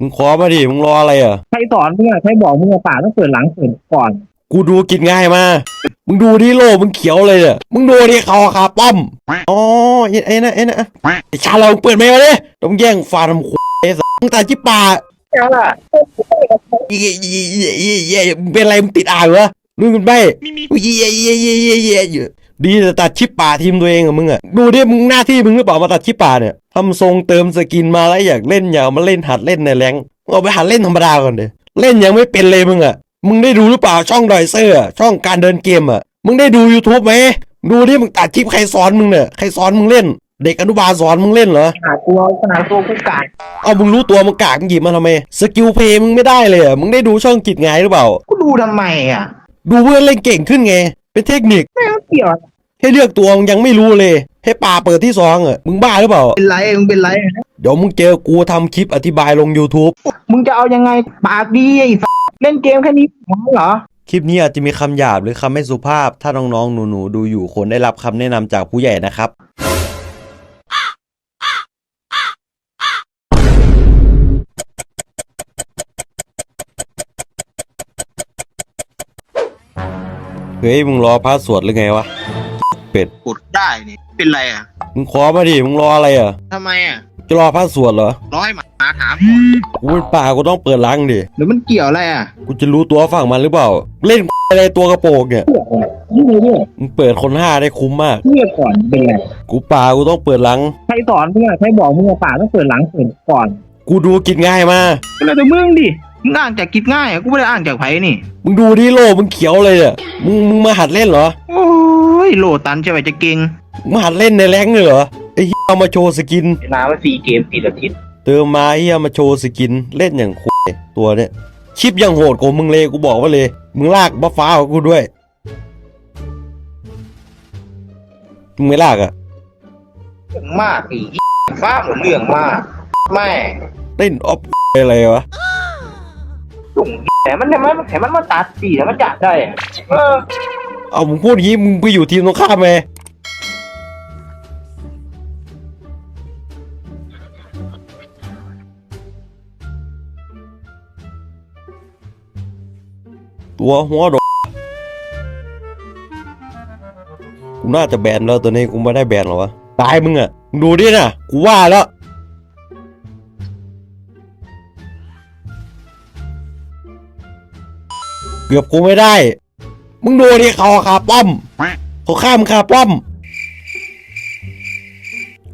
มึงขอมาดิมึงรออะไรอะใครสอนมึงอะใครบอกมึงอะป่าต้องเปิดหลังเปิดก่อน กูดูกินง่ายมา มึงดูที่โลมึงเขียวเลยเนี่ยมึงดูที่เขาคาป้อมอ๋อไอ้ไอ้นะไอ้นะไอ้ชาเรามึงเปิดไม่มาเลยต้องแย่งฟาทำควายไอ้สัสมึงตายจิป่าแล้วล่ะเย่เย่เย่เย่เย่มึงเป็นอะไรมึงติดอ่างเหรอมึงเป็นใบเย่เย่เย่เย่เย่เย่ ดีแต่ตัดชิปป่าทีมตัวเองอะมึงอะดูดิมึงหน้าที่มึงหรือเปล่ามาตัดชิปป่าเนี่ยทำทรงเติมสกินมาแล้วอยากเล่นอยากเอามาเล่นหัดเล่นในแรงค์เอาไปหัดเล่นธรรมดาก่อนเดี๋ยเล่นยังไม่เป็นเลยมึงอะมึงได้ดูหรือเปล่าช่องดอยเซอร์อะช่องการเดินเกมอะมึงได้ดู YouTube ไหมดูดิมึงตัดคลิปใครสอนมึงเนี่ยใครสอนมึงเล่น เด็กอนุบาลสอนมึงเล่นเหรอขนาดตัวขนาดตัวกูกาดเอามึงรู้ตัวมึงกากมึงหยิบมาทำไมสกิลเพลย์มึงไม่ได้เลยอะมึงได้ดูช่องกิจไงหรือเปล่า กูดูทำไมอะ ดูเพื่อนเล่นเก่งขึ้นไง เป็นเทคนิคไม่ต้องเกี่ยวให้เลือกตัวมึงยังไม่รู้เลย ให้ป่าเปิดที่สองอะมึงบ้าหรือเปล่าเป็นไรมึงเป็นไรเดี๋ยวมึงเจอกูทำคลิปอธิบายลง YouTube มึงจะเอายังไงปากดีไอ้สัสเล่นเกมแค่นี้พอเหรอ คลิปนี้อาจจะมีคำหยาบหรือคำไม่สุภาพ ถ้าน้องๆหนูๆดูอยู่ควรได้รับคำแนะนำจากผู้ใหญ่นะครับ เฮ้ยมึงรอพระสวดหรือไงวะกดได้นี่เป็นไรอะมึงขอมาดิมึงรออะไรอะทำไมอะจะรอพระสวดเหรอร้อยหมาถามก่อนกูเป็นป่ากูต้องเปิดล้างดิหรือมันเกี่ยวอะไรอะกูจะรู้ตัวฝั่งมันหรือเปล่า เล่นอะไรตัวกระโปรงเนี่ยนี่เลยเนี่ยมึงเปิดคนห้าได้คุ้มมากเงียบก่อนเป็นไรกูป่ากูต้องเปิดหลังใครสอนมึงอะใครบอกมึงอะป่าต้องเปิดหลังเปิดก่อน กูดูกินง่ายมาก็เลยแต่มึงดิมึง อ่านจากกิจง่ายอะกูไม่ได้อ่านจากไผนี่ มึงดูที่โลมึงเขียวเลยเนี่ยมึงมึงมาหัดเล่นเหรอโอ้ยโหลดตันใช่ไหมจะเก่งมึงมาหัดเล่นในแรงค์เลยเหรอไอ้เหี้ยเอามาโชว์สกิน น้ำมันฟรีเกมติดอาทิตย์เติมมาไอ้เหี้ยมาโชว์สกินเล่นอย่างคุยตัวเนี่ยชิปยังโหดกว่ามึงเลยกูบอกไว่าเลย มึงลากบัฟฟ้าของกูด้วย มึงไม่ลากอะเรื่องมากอีฟ้าหมดเรื่องมากแม่เล่นออฟอะไรวะ ตุ่งแต่มันทำไมมันแถมมันมาตัดสีแล้วมันจัดได้อะเออเอามึงพูดอย่างงี้มึงไปอยู่ทีมตรงข้ามไหมตัวหัวดกกูน่าจะแบนแล้วตัวนี้กูไม่ได้แบนหรอวะตายมึงอะมึงดูดินะกูว่าแล้ว เกือบกูไม่ได้ มึงดูดิเขาคาป้อมเขาข้ามคาป้อม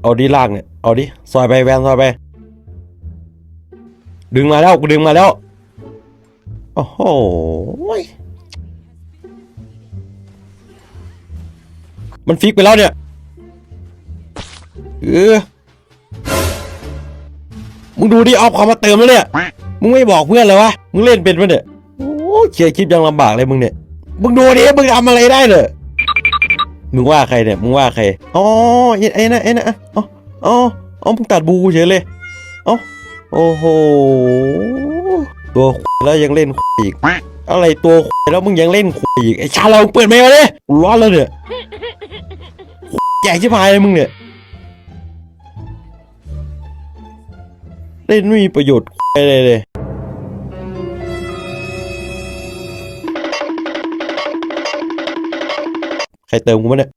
เอาดีล่างเนี่ย เอาดิ ซอยไปแวนซอยไป ดึงมาแล้วกูดึงมาแล้ว โอ้โหมันฟิกไปแล้วเนี่ย เออ มึงดูดิออฟเขามาเติมแล้วเนี่ย มึงไม่บอกเพื่อนเลยวะ มึงเล่นเป็นปะเนี่ยโอ้ เขียร์คลิปยังลำบากเลยมึงเนี่ย มึงดูดิมึงทำอะไรได้เนี่ยมึงว่าใครเนี่ย มึงว่าใคร อ๋อไอ้นะไอ้นะอ๋ออ๋ออ๋อมึงตัดบูเฉยเลยเอ๋อโอ้โห ตัวแล้วยังเล่นอีก อะไรตัวแล้วมึงยังเล่นอีก ไอ้ชาเราเปิดไม่มาเลยร้อนแล้วเนี่ยใหญ่ชิบหายเลยมึงเนี่ย เล่นไม่มีประโยชน์อะไรเลย ครเติมกูมาเนี่ย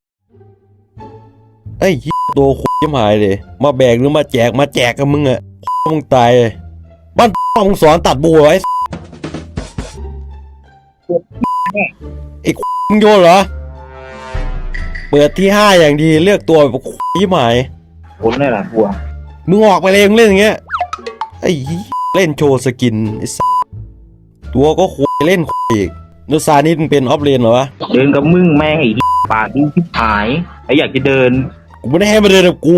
ไอ้เหี้ยตัวคุยหายเลย มาแบกหรือมาแจกมาแจกกับมึงอะมึงตายเลยบ้านมึงสอนตัดบัวไว้ไอ้มึงโยนเหรอ เปิดที่ห้าอย่างดีเลือกตัวแบบคุยหายผลเลยล่ะบัวมึงออกไปเลยมึงเล่นอย่างเงี้ยไอ้เหี้ยเล่นโชว์สกินไอ้สัสตัวก็คุยเล่นคุยอีกนุซานี่มึงเป็นออฟเลนเหรอวะเดินกับมึงแม่งไอ้ ปากดีชิบหายไอ้อยากจะเดินกูไม่ได้ให้มาเดินกับกู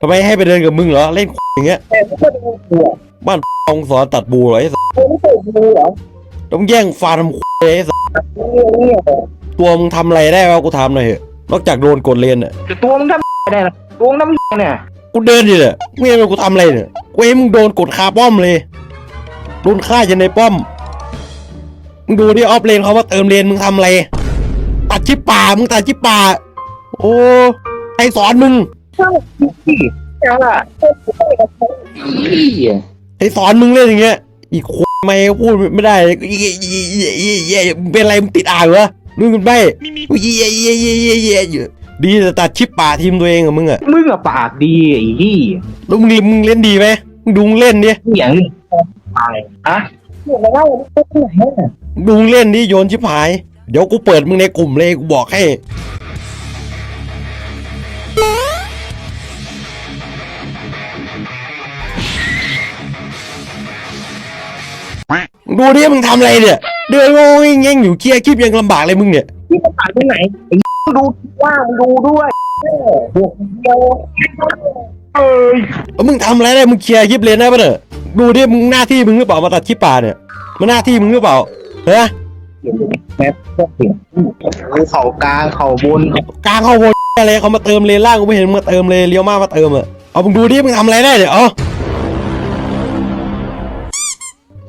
ทำไมให้ไปเดินกับมึงเหรอเล่นอย่างเงี้ยแต่ก็ดูบัวบ้านองสอนตัดบูเหรอไอ้สัสไม่เคยดูเหรอต้องแย่งฟาทำเลยไอ้สัสเนี่ยตัวมึงทำอะไรได้วะกูทำหน่อยเถอะนอกจากโดนกดเลนอะแต่ตัวมึงทำได้ละตัวมึงทำเนี่ยกูเดินดิเนี่ยไม่รู้กูทำอะไรเนี่ยกูเห็นมึงโดนกดคาป้อมเลยโดนฆ่าจนในป้อมมึงดูดิออฟเลนเขามาเติมเลนมึงทำอะไร ตัดชิปป่ามึงตัดชิปป่า โอ้ใครสอนมึงแล้วล่ะให้สอนมึงเล่นอย่างเงี้ย อีกคนไม่พูดไม่ได้เลยเย่เป็นอะไรมึงติดอ่างเหรอมึงเป็นใบเย่เย่เย่เย่เย่เยอยู่ดีแต่ตัดชิปป่าทีมตัวเองอะมึงอะมึงอะปากดีไอ้ที่แล้วมึงมึงเล่นดีไหมมึงดูมึงเล่นดิเสียงตายฮะเสียงอะไรไม่ได้ไหนอะดูมึงเล่นดิโยนชิบหาย เดี๋ยวกูเปิดมึงในกลุ่มเลยกูบอกให้ ดูดิมึงทำอะไรเนี่ย เดินโง่เงี้ยอยู่เคลียร์คลิปยังลำบากเลยมึงเนี่ยที่มันตายตรงไหนไอ้ดูว่าดูด้วยบวกเดียวเอ้ยแล้วมึงทำอะไรได้มึงเคลียร์คลิปเลยนะปะเนี่ยดูดิมึงหน้าที่มึงหรือเปล่ามาตัดคลิปป่าเนี่ยมันหน้าที่มึงหรือเปล่าเฮ้ย แม่พวกเสียงเข่ากลางเข่าบนกลางเข้าโวนอะไรเขามาเติมเลนล่างกูไม่เห็นมึงมาเติมเลยเลี้ยวมามาเติมอะเอามึงดูดิมึงทำอะไรได้เนี่ยเอา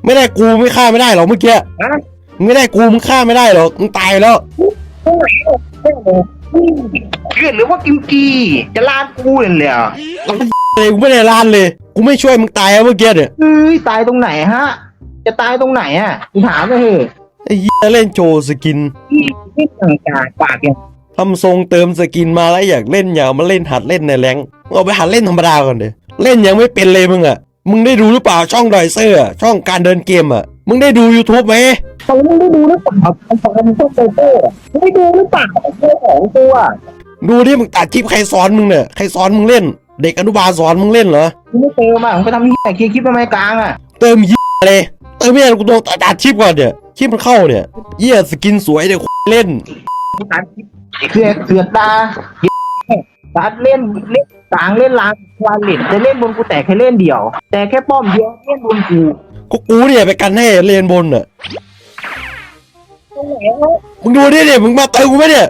ไม่ได้กูไม่ฆ่าไม่ได้หรอกเมื่อกี้ฮะมึงไม่ได้กูมึงฆ่าไม่ได้หรอกมึงตายไปแล้วตรงไหนเกลียดหรือว่ากิมกีจะลาดกูเลยเลยอะเลยกูไม่ได้ลานเลยกูไม่ช่วยมึงตายอะเมื่อกี้เนี่ยเฮ้ยตายตรงไหนฮะ จะตายตรงไหนอะกูถามเลยเถอะ ไอ้เหี้ยเล่นโชว์สกินที่ที่ต่างกาปากอย่างทำทรงเติมสกินมาแล้วอยากเล่นอยากมาเล่นหัดเล่นในแรงค์เอาไปหัดเล่นธรรมดาก่อนเดี๋ยเล่นยังไม่เป็นเลยมึงอะมึงได้ดูหรือเปล่าช่องดอยเซอร์อะช่องการเดินเกมอะมึงได้ดู YouTube ไหมเขาไม่ได้ดูหรือเปล่ามันฟังมันต้องโตโต้ไม่ดูหรือเปล่าตัวของตัวดูดิมึงตัดคลิปใครสอนมึงเนี่ยใครสอนมึงเล่น เด็กอนุบาลสอนมึงเล่นเหรอกูไม่เติมอะมึงไปทำที่ไหนเคลียร์คลิปทำไมกลางอะเติมเหี้ยเลยเติมไม่ได้กูต้องตัดคลิปก่อนเนี่ย คลิปมันเข้าเนี่ยเหี้ยสกินสวยเดี๋ยวเล่นกูตัดคลิปเสือกเสือกตาตัดเล่นเล่นกลางเล่นลางวานเล่นจะเล่นบนกูแต่แค่เล่นเดียว แต่แค่ป้อมเดียวเล่นบนกูก็กูเนี่ยไปกันให้เลนบนอะตรงไหนวะมึงดูดิเนี่ยมึงมาเติมกูไหมเนี่ย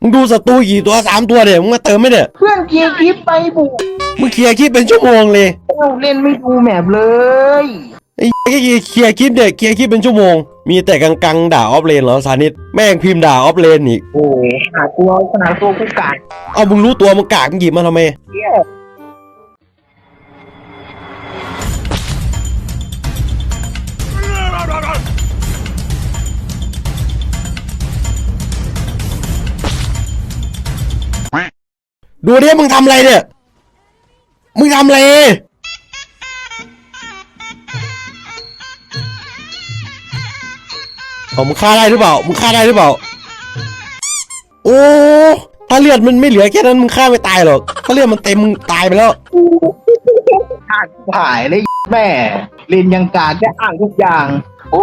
มึงดูศัตรูกี่ตัวสามตัวเนี่ยมึงมาเติมไหมเนี่ยเพื่อนเคลียร์คลิปไปบุก มึงเคลียร์คลิปเป็นชั่วโมงเลยเล่นไม่ดูแมปเลย ไอ้เหี้ยเคลียร์คลิปเนี่ยเคลียร์คลิปเป็นชั่วโมง มีแต่กังกังๆด่าออฟเลนเหรอสานิตแม่งพิมพ์ด่าออฟเลนอีกโอ้ยขนาดตัวขนาดตัวกูกาดเอามึงรู้ตัวมึงกากมึงหยิบมาทำไม เที่ยดูดิมึงทำอะไรเนี่ย มึงทำอะไรเอามึงฆ่าได้หรือเปล่า มึงฆ่าได้หรือเปล่า โอ้ ถ้าเลือดมันไม่เหลือแค่นั้นมึงฆ่าไม่ตายหรอก ถ้าเลือดมันเต็มมึงตายไปแล้วขาดหายเลยแม่เล่นยังกาดได้อ่างทุกอย่าง โอ้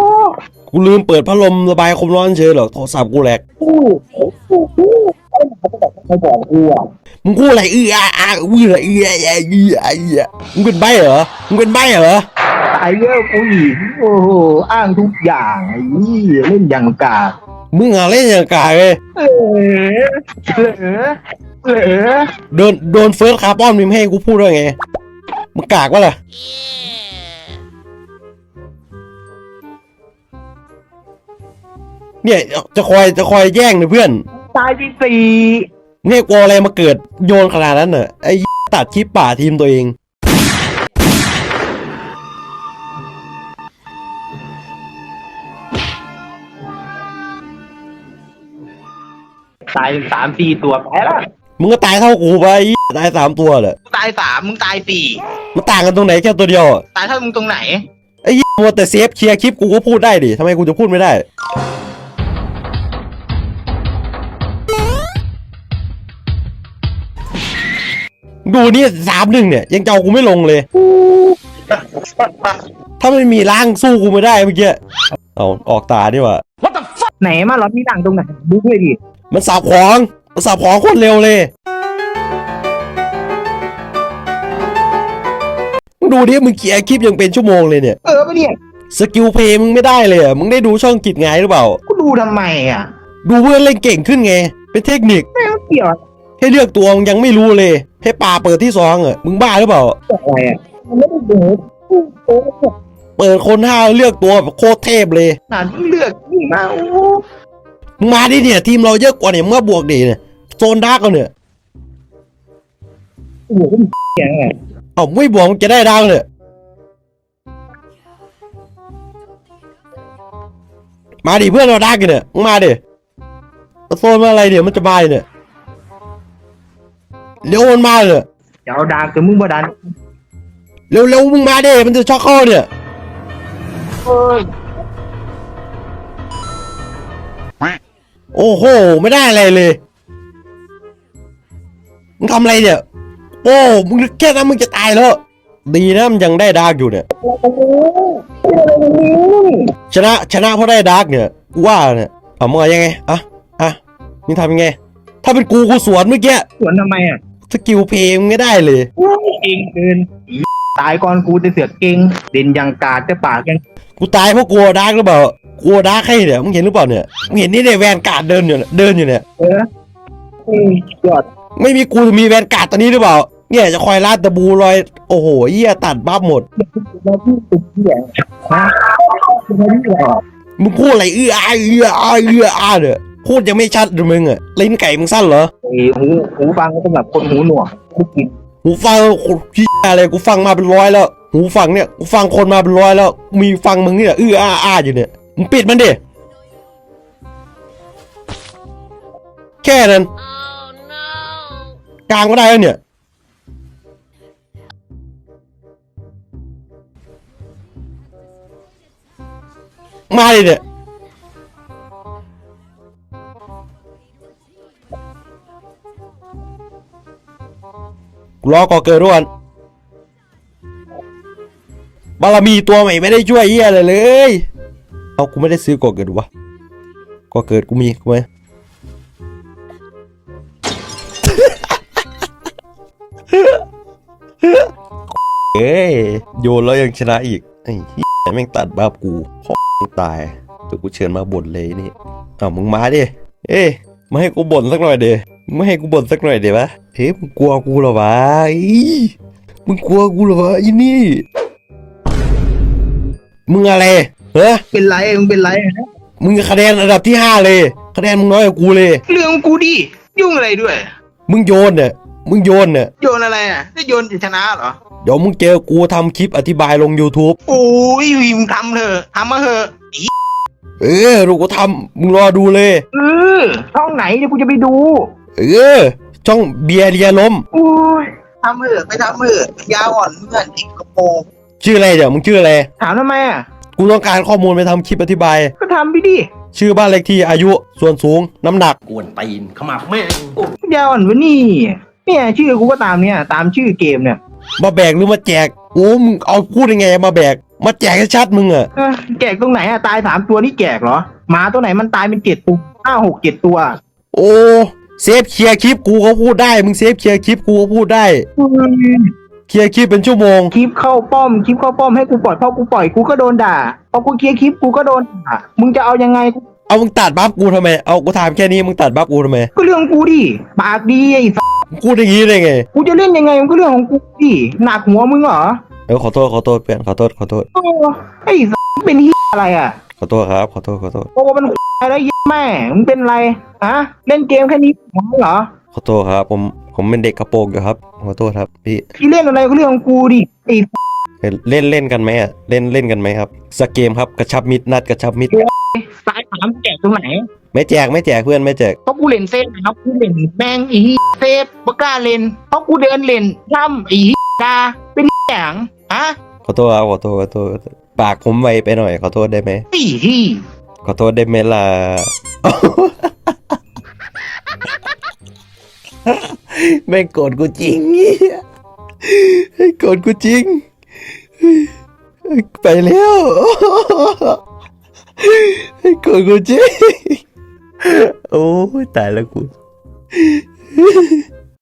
กูลืมเปิดพัดลมระบายความร้อนเฉยหรอกโทรศัพท์กูแหลกกูไอ้หมาก็บอก ไม่บอกกูอะมึงพูดอะไรอื้ออาอาอื้อเอื้อเอื้อเอื้อเอื้อมึงเป็นใบเหรอมึงเป็นใบเหรอตายเยอะกูอีกโอ้โหอ้างทุกอย่างไอ้นี่เล่นยังกาดมึงอะเล่นอย่างกายเลยเออเหลือเหลือโดนโดนเฟิร์สคาร์บอนมิมให้กูพูดว่าไงมึงกากวะล่ะเนี่ยจะคอยจะคอยแย่งเนี่ยเพื่อน ตายที่สี่ เนี่ยกลัวอะไรมาเกิดโยนขนาดนั้นน่ะไอ้ตัดคลิปป่าทีมตัวเองตายสามสี่ตัวไปแล้วมึงก็ตายเท่ากูไปไอ้ตายสามตัวแหละตายสามมึงตายสี่มันต่างกันตรงไหนแค่ตัวเดียวอะตายเท่ามึงตรงไหน ไอ้ยี่มัวแต่เซฟเคลียร์คลิปกูก็พูดได้ดิทำไมกูจะพูดไม่ได้ ดูนี่สามหนึ่งเนี่ย ยังเจ้ากูไม่ลงเลย ถ้าไม่มีร่างสู้กูไม่ได้เมื่อกี้เอาออกตาดีกว่า ไหนมาล็อตนี่ดังตรงไหนดูด้วยดิมันสับของมันสับของโคนเร็วเลยมึงดูดิมึงเขียร์คลิปยังเป็นชั่วโมงเลยเนี่ยเออปะเนี่ยสกิลเพลย์มึงไม่ได้เลยอะมึงได้ดูช่องกิจไงหรือเปล่า กูดูทำไมอะ ดูเพื่อนเล่นเก่งขึ้นไง เป็นเทคนิคไม่เกี่ยว ให้เลือกตัวมึงยังไม่รู้เลย ให้ป่าเปิดที่สองอะมึงบ้าหรือเปล่า อะไรอะมันไม่ได้ดูโอ้เปิดคนห้าเลือกตัวแบบโคตรเทพเลยขนาดเลือกนี่มาโอ้มึงมาดิเนี่ย ทีมเราเยอะกว่าเนี่ยมึงมาบวกดิเนี่ยโซนดาร์กเอาเนี่ยโอ้โหก็มีเหี้ยไงเอ้าไม่บอกมึงจะได้ดังเลยมาดิเพื่อนเราดังกันเนี่ยมึงมาดิมาโซนมาอะไรเดี๋ยวมันจะมาเนี่ย เร็วมันมาเลยเดี๋ยวดังแต่มึงบ่ดันเร็วเร็วมึงมาดิมันจะช็อกเข้าเนี่ยเอ้ยโอ้โหไม่ได้อะไรเลยมึงทำอะไรเนี่ย โอ้มึงแค่นั้นมึงจะตายแล้ว ดีนะมันยังได้ดาร์กอยู่เนี่ย โอ้โหอะไรตรงนี้ชนะชนะเพราะได้ดาร์กเนี่ยกูว่าเนี่ยเอามึงเอายังไงอะอะมึงทำยังไง ถ้าเป็นกูกูสวนเมื่อกี้ สวนทำไมอะ สกิลเพลงไม่ได้เลย เก่งเกินอีตายก่อนกูจะเสือกเก่งเด่นยังกาดแต่ปากยังกูตายเพราะกลัวดาร์กหรือเปล่ากลัวดาร์กให้เนี่ยมึงเห็นหรือเปล่าเนี่ยมึงเห็นนี่เนี่ยแวนการ์ดเดินอยู่เนี่ยเดินอยู่เนี่ยเออเอ้ยยอดไม่มีกูจะมีแวนการ์ดตัวนี้หรือเปล่า เนี่ยจะคอยลาดตะบูรอยโอ้โหเหี้ยตัดบัฟหมดเราที่ตุกเหี้ยฮะไม่ได้หรอกมึงพูดอะไรเอื้ออาเอื้ออาเอื้ออาเนี่ย พูดยังไม่ชัดเลยมึงอะลิ้นไก่มึงสั้นเหรอไอ้หูหูฟังก็สำหรับคนหูหนวกกูกินหูฟังพี่อะไรกูฟังมาเป็นร้อยแล้ว หูฟังเนี่ยกูฟังคนมาเป็นร้อยแล้ว มีฟังมึงเนี่ยเอื้ออาอาอยู่เนี่ยมึงปิดมันดิแค่นั้นกลางก็ได้แล้วเนี่ยมาเลยเนี่ย กูรอก่อเกิดด้วยกันบารมีตัวใหม่ไม่ได้ช่วยเหี้ยอะไรเลย เอากูไม่ได้ซื้อก่อเกิดวะก่อเกิดกูมีกูไหมเอ้ยโยนแล้วยังชนะอีกไอ้เหี้ยแม่งตัดบาปกูพ่อตายเดี๋ยวกูเชิญมาบ่นเลยนี่เอามึงมาดิ เอ้ยมาให้กูบ่นสักหน่อยเดมึง ไม่ให้กูบ่นสักหน่อยเดวะเฮ้ยมึงกลัวกูเหรอวะอีมึงกลัวกูเหรอวะอีนี่ มึงอะไรเฮ้ยเป็นไรมึงเป็นไรมึงคะแนนอันดับที่ห้าเลย คะแนนมึงน้อยกว่ากูเลย เรื่องกูดิยุ่งอะไรด้วย มึงโยนเนี่ยมึงโยนเนี่ยโยนอะไรอะได้โยนจะชนะเหรอเดี๋ยวมึงเจอกูทำคลิปอธิบายลง YouTube โอ้ยมึงทำเถอะทำมาเถอะเออลูกกูทำมึงรอดูเลยเออช่องไหนเดี๋ยวกูจะไปดู เออช่องเบียร์เรียล้มโอ้ยทำเถอะไปทำเถอะยาอ่อนเพื่อนอีกกระโปรงชื่ออะไรเดี๋ยวมึงชื่ออะไร ถามทำไมอะ กูต้องการข้อมูลไปทำคลิปอธิบาย ก็ทำไปดิชื่อบ้านเลขที่อายุส่วนสูงน้ำหนัก กวนตีนขมับแม่งยาวอ่อนวะนี่เนี่ยชื่อกูก็ตามเนี่ยตามชื่อเกมเนี่ยมาแบกหรือมาแจกโอ้มึงเอาพูดยังไงมาแบก มาแจกให้ชัดมึงอะเอ้ยแจกตรงไหนอะตายสามตัวนี่แจกเหรอหมาตัวไหนมันตายเป็นเจ็ดตัวห้าหกเจ็ดตัว โอ้ เซฟเคลียร์คลิปกูก็พูดได้ มึงเซฟเคลียร์คลิปกูก็พูดได้ เคลียร์คลิปเป็นชั่วโมง คลิปเข้าป้อม คลิปเข้าป้อมให้กูปล่อยพอกูปล่อยกูก็โดนด่าพอกูเคลียร์คลิปกูก็โดนด่ามึงจะเอายังไงกูเอามึงตัดบัฟกูทำไม เอากูถามแค่นี้มึงตัดบัฟกูทำไม ก็เรื่องกูดิ ปากดีไอ้สัสมึงพูดอย่างนี้ได้ไง กูจะเล่นยังไงมันก็เรื่องของกูดิ หนักหัวมึงเหรอ เออขอโทษขอโทษเพื่อนขอโทษขอโทษ โอ้ไอ้สัสเป็นเฮียอะไรอะข อโทษครับ ขอโทษขอโทษโอ้เป็นอะไรเหี้ยแม่มึงเป็นไรฮะเล่นเกมแค่นี้มึงเหรอขอโทษครับ ผมผมเป็นเด็กกระโปรงอยู่ครับขอโทษครับพี่ที่เล่นอะไรก็เรื่องของกูดิไอ้เล่นเล่นกันไหมอะเล่นเล่นกันไหมครับสกเกมครับกระชับมิดนัดกระชับมิดสายสามแจกตรงไหน ไม่แจกไม่แจกเพื่อนไม่แจกเพราะกูเล่นเซฟนะครับกูเล่นแม่งไอ้เหี้ยเซฟบกล้าเล่นเพราะกูเดินเล่นย่ำไอ้เหี้ยกาเป็นแหงฮะขอโทษครับขอโทษขอโทษขอโทษ ปากผมไวไปหน่อยขอโทษได้ไหมไอ้เหี้ยขอโทษได้ไหมล่ะ ไม่งโกรธกูจริงเนี่ยไม่งโกรธกูจริง ไปแล้วไม่งโกรธกูจริง โอ้ยตายแล้วกู